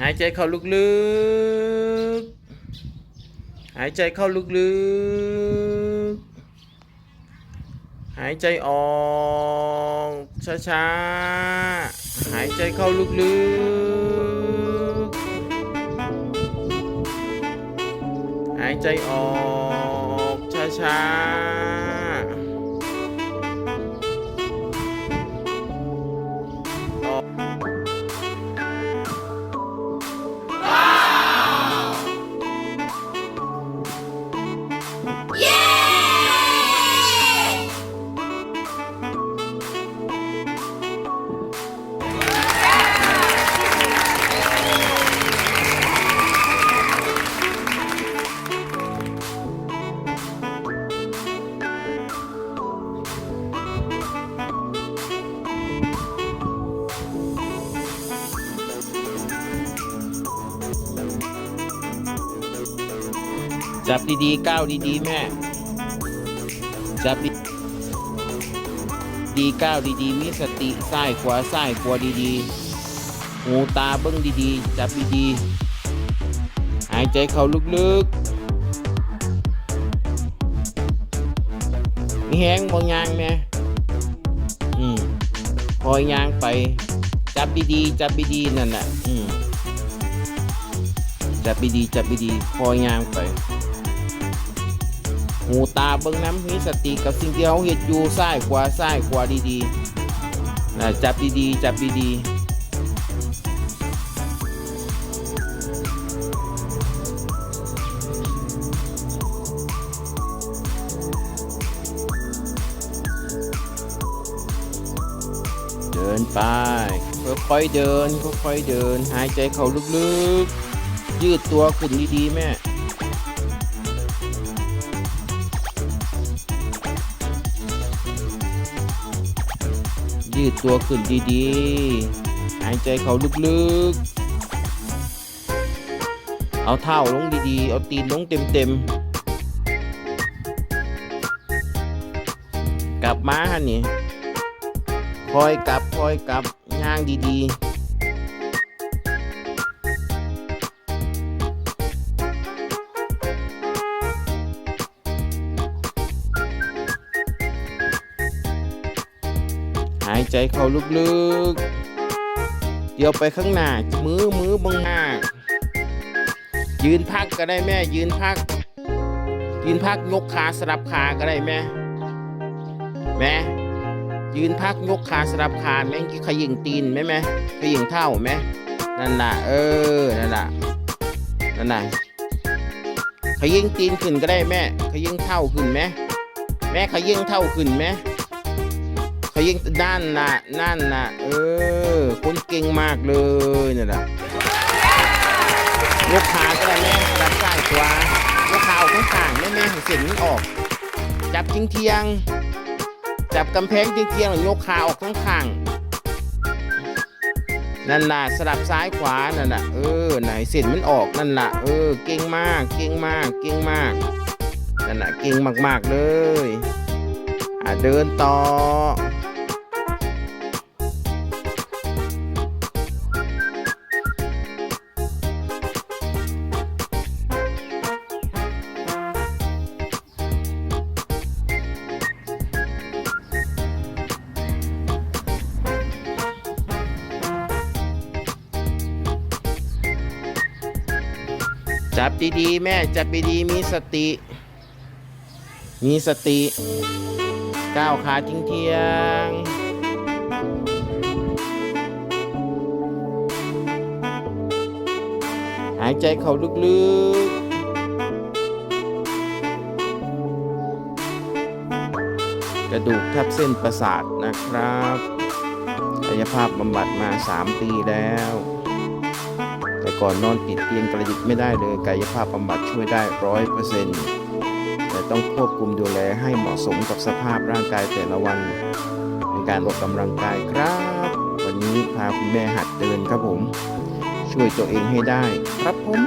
หายใจเข้าลึกๆ หายใจเข้าลึกๆ หายใจออกช้าๆ หายใจเข้าลึกๆ หายใจออกช้าๆ จับดีๆก้าวดีๆแม่ จับดีดีก้าวดีๆมีสติซ้ายขวาซ้ายขวาดีๆหูตาเบิ้งดีๆ จับดีๆหายใจเข้าลึกๆมีแห้งบางยางแม่อืมคอยยางไป จับดีๆจับดีๆนั่นแหละอืมจับดีๆจับดีๆคอยยางไป หูตาเบิ่งน้ำมีสติกับสิ่งที่เขาเห็ดอยู่ซ้ายขวาซ้ายขวาดีๆนะจับดีๆจับดีๆเดินไปค่อยๆเดินค่อยๆเดิน หายใจเข้าลึกๆ ยืดตัวขึ้นดีๆ แม่ ยืดตัวขึ้นดีๆ หายใจเขาลึกๆ เอาเท้าลงดีๆ เอาตีนลงเต็มๆ กลับมาฮะนี่ คอยกลับ คอยกลับย่างดีๆายใจเข้าลึกๆ เดี๋ยวไปข้างหน้า มือมือบังหน้า ยืนพักก็ได้แม่ ยืนพัก ยืนพักยกขาสลับขาก็ได้แม่ แม่ยืนพักยกขาสลับขาแม่งขยิงตีนไหมแม่ขยิงเท้าไหมนั่นน่ะ เออ นั่นน่ะ นั่นน่ะขยิงตีนขึ้นก็ได้แม่ขยิงเท้าขึ้นไหมแม่ขยิงเท้าขึ้นไหม ยิงด้านน่ะนั่นน่ะเออคนเก่งมากเลยนี่แหละยกขาก็ได้แม่ดับซ้ายขวายกขาออกข้างข้างแม่แม่ให้เส้นมันออก จับทิ้งเทียง จับกำแพงทิ้งเทียงๆแล้วยกขาออกข้างข้างนั่นน่ะสลับซ้ายขวานั่นน่ะเออไหนเส้นมันออกนั่นน่ะเออเก่งมากเก่งมากเก่งมากนั่นน่ะเก่งมากๆเลยอะเดินต่อ จับดีๆ แม่จับดีๆมีสติ มีสติ ก้าวขาทิ้งเทียงหายใจเข้าลึกๆกระดูกทับเส้นประสาทนะครับกายภาพบำบัดมา 3 ปีแล้ว ก่อนนอนติดเตียงกระดิกไม่ได้เลยกายภาพบำบัดช่วยได้ร้อยเปอร์เซ็นต์แต่ต้องควบคุมดูแลให้เหมาะสมกับสภาพร่างกายแต่ละวันในการออกกำลังกายครับ วันนี้พาคุณแม่หัดเดินครับผม ช่วยตัวเองให้ได้ครับผม